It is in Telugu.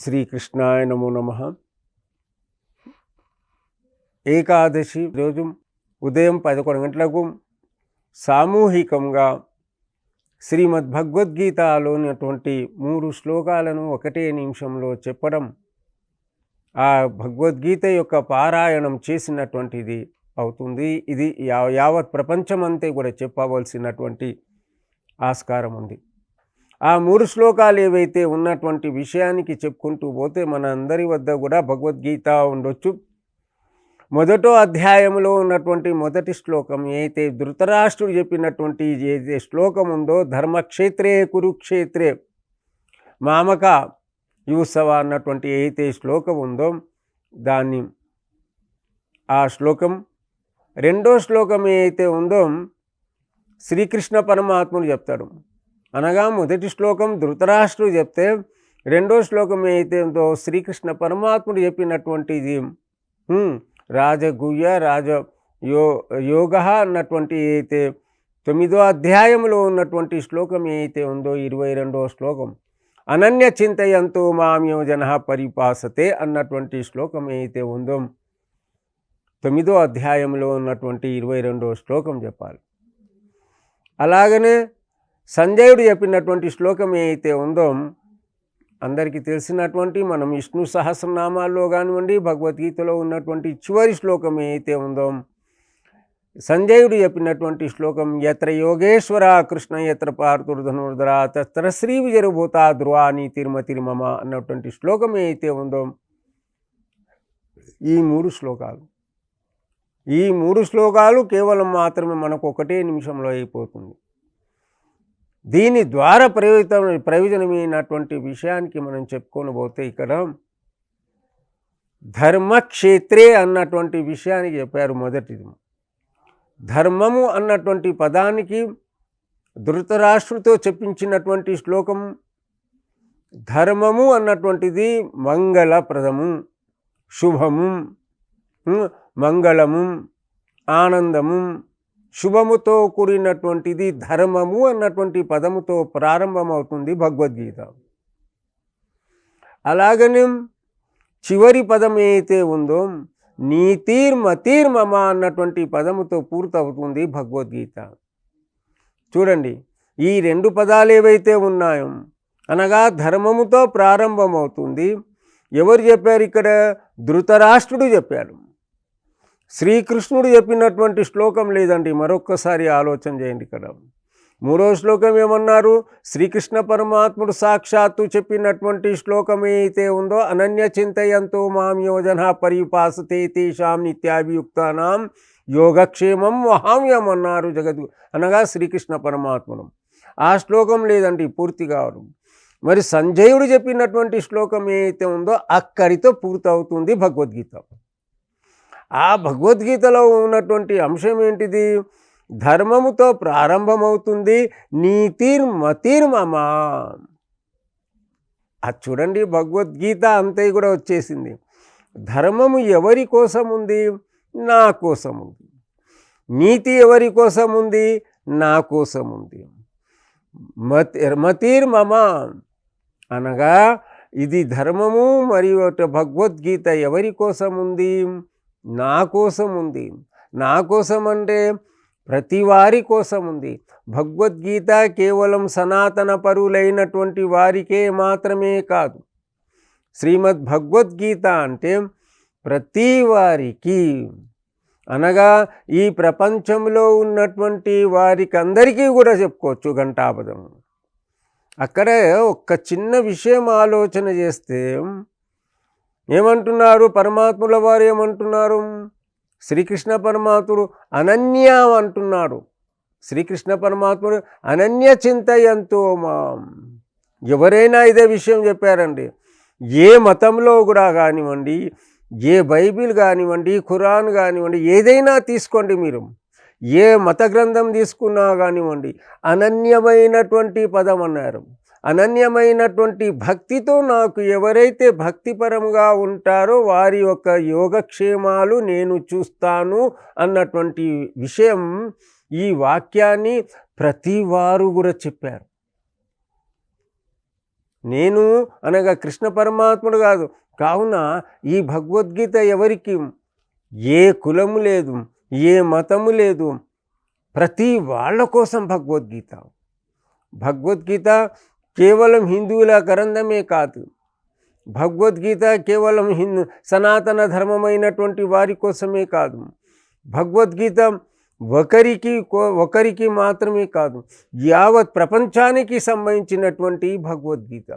శ్రీకృష్ణాయ నమో నమ. ఏకాదశి రోజు ఉదయం పదకొండు గంటలకు సామూహికంగా శ్రీమద్ భగవద్గీతలోనటువంటి మూడు శ్లోకాలను ఒకటే నిమిషంలో చెప్పడం ఆ భగవద్గీత యొక్క పారాయణం చేసినటువంటిది అవుతుంది. ఇది యా యావత్ ప్రపంచమంతే కూడా చెప్పవలసినటువంటి ఆస్కారం ఉంది. ఆ మూడు శ్లోకాలు ఏవైతే ఉన్నటువంటి విషయానికి చెప్పుకుంటూ పోతే మన అందరి వద్ద కూడా భగవద్గీత ఉండొచ్చు. మొదటో అధ్యాయంలో ఉన్నటువంటి మొదటి శ్లోకం ఏదైతే ధృతరాష్ట్రుడు చెప్పినటువంటి ఏదైతే శ్లోకం ఉందో ధర్మక్షేత్రే కురుక్షేత్రే మామక యూసవ అన్నటువంటి ఏదైతే శ్లోకం ఉందో దాన్ని ఆ శ్లోకం. రెండో శ్లోకం ఏదైతే ఉందో శ్రీకృష్ణ పరమాత్ముడు చెప్తాడు. అనగా మొదటి శ్లోకం ధృతరాష్ట్రుడు చెప్తే రెండో శ్లోకం ఏదైతే ఉందో శ్రీకృష్ణ పరమాత్ముడు చెప్పినటువంటిది. హ్మ్, రాజగుహ్య రాజ యో యోగ అన్నటువంటి ఏదైతే తొమ్మిదో అధ్యాయంలో ఉన్నటువంటి శ్లోకం ఏదైతే ఉందో ఇరవై రెండో శ్లోకం. అనన్య చింతయంతో మామ్యో జన పరిపాసతే అన్నటువంటి శ్లోకం ఏదైతే ఉందో తొమ్మిదో అధ్యాయంలో ఉన్నటువంటి ఇరవై రెండో శ్లోకం చెప్పాలి. అలాగనే సంజయుడు చెప్పినటువంటి శ్లోకం ఏదైతే ఉందో అందరికీ తెలిసినటువంటి మనం విష్ణు సహస్రనామాల్లో కానివ్వండి భగవద్గీతలో ఉన్నటువంటి చివరి శ్లోకం ఏదైతే ఉందో సంజయుడు చెప్పినటువంటి శ్లోకం ఎత్ర యోగేశ్వర కృష్ణ ఎత్ర పార్థుర్ధనుర్ధర తత్ర శ్రీ విజయభూత ధ్రువాని తిరుమ తిరుమమ అన్నటువంటి శ్లోకం ఏదైతే ఉందో ఈ మూడు శ్లోకాలు. ఈ మూడు శ్లోకాలు కేవలం మాత్రమే మనకు ఒకటే నిమిషంలో అయిపోతుంది. దీని ద్వారా ప్రయోజన ప్రయోజనమైనటువంటి విషయానికి మనం చెప్పుకొని పోతే ఇక్కడ ధర్మక్షేత్రే అన్నటువంటి విషయానికి చెప్పారు మొదటిది. ధర్మము అన్నటువంటి పదానికి ధృతరాష్ట్రుతో చెప్పించినటువంటి శ్లోకం ధర్మము అన్నటువంటిది మంగళప్రదము శుభము మంగళము ఆనందము శుభముతో కూడినటువంటిది ధర్మము అన్నటువంటి పదముతో ప్రారంభమవుతుంది భగవద్గీత. అలాగనే చివరి పదం ఏదైతే ఉందో నీతిర్మతిర్మమ అన్నటువంటి పదముతో పూర్తవుతుంది భగవద్గీత. చూడండి ఈ రెండు పదాలు ఏవైతే ఉన్నాయో అనగా ధర్మముతో ప్రారంభమవుతుంది. ఎవరు చెప్పారు ఇక్కడ? ధృతరాష్ట్రుడు చెప్పాడు. శ్రీకృష్ణుడు చెప్పినటువంటి శ్లోకం లేదండి. మరొక్కసారి ఆలోచన చేయండి ఇక్కడ. మూడో శ్లోకం ఏమన్నారు? శ్రీకృష్ణ పరమాత్ముడు సాక్షాత్తు చెప్పినటువంటి శ్లోకం ఏదైతే ఉందో అనన్య చింతయంతో మాం యోజన పరిపాసతే తేషాం నిత్యాభియుక్తానాం యోగక్షేమం మహామ్యం అన్నారు జగద్గు. అనగా శ్రీకృష్ణ పరమాత్ముడు. ఆ శ్లోకం లేదండి పూర్తి కావడం. మరి సంజయుడు చెప్పినటువంటి శ్లోకం ఏదైతే ఉందో అక్కడితో పూర్తవుతుంది భగవద్గీత. ఆ భగవద్గీతలో ఉన్నటువంటి అంశం ఏంటిది? ధర్మముతో ప్రారంభమవుతుంది నీతిర్మతిర్మమా అది చూడండి భగవద్గీత అంతే కూడా వచ్చేసింది. ధర్మము ఎవరి కోసం ఉంది నా కోసం ఉంది నీతి ఎవరి కోసం ఉంది నా కోసం ఉంది మతి మతిర్మమ అనగా ఇది ధర్మము మరియు భగవద్గీత ఎవరి కోసం ఉంది నా కోసం ఉంది. నా కోసం అంటే ప్రతి వారి కోసం ఉంది. భగవద్గీత కేవలం సనాతన పరులైనటువంటి వారికే మాత్రమే కాదు. శ్రీమద్ భగవద్గీత అంటే ప్రతి వారికి అనగా ఈ ప్రపంచంలో ఉన్నటువంటి వారికి అందరికీ కూడా చెప్పుకోవచ్చు ఘంటాపదం. అక్కడ ఒక్క చిన్న విషయం ఆలోచన చేస్తే ఏమంటున్నారు? పరమాత్ముల వారు ఏమంటున్నారు? శ్రీకృష్ణ పరమాత్ముడు అనన్య అంటున్నాడు. శ్రీకృష్ణ పరమాత్ముడు అనన్య చింతయంతో మాం. ఎవరైనా ఇదే విషయం చెప్పారండి. ఏ మతంలో కూడా కానివ్వండి ఏ బైబిల్ కానివ్వండి ఖురాన్ కానివ్వండి ఏదైనా తీసుకోండి మీరు. ఏ మత గ్రంథం తీసుకున్నా కానివ్వండి అనన్యమైనటువంటి పదం అన్నారు. అనన్యమైనటువంటి భక్తితో నాకు ఎవరైతే భక్తిపరంగా ఉంటారో వారి యొక్క యోగక్షేమాలు నేను చూస్తాను అన్నటువంటి విషయం ఈ వాక్యాన్ని ప్రతి వారు కూడా చెప్పారు. నేను అనగా కృష్ణ పరమాత్ముడు కాదు కావున ఈ భగవద్గీత ఎవరికి? ఏ కులము లేదు ఏ మతము లేదు ప్రతి వాళ్ళ కోసం భగవద్గీత. భగవద్గీత కేవలం హిందువుల గ్రంథమే కాదు. భగవద్గీత కేవలం హిందూ సనాతన ధర్మమైనటువంటి వారి కోసమే కాదు. భగవద్గీత ఒకరికి కో- ఒకరికి మాత్రమే కాదు యావత్ ప్రపంచానికి సంబంధించినటువంటి భగవద్గీత.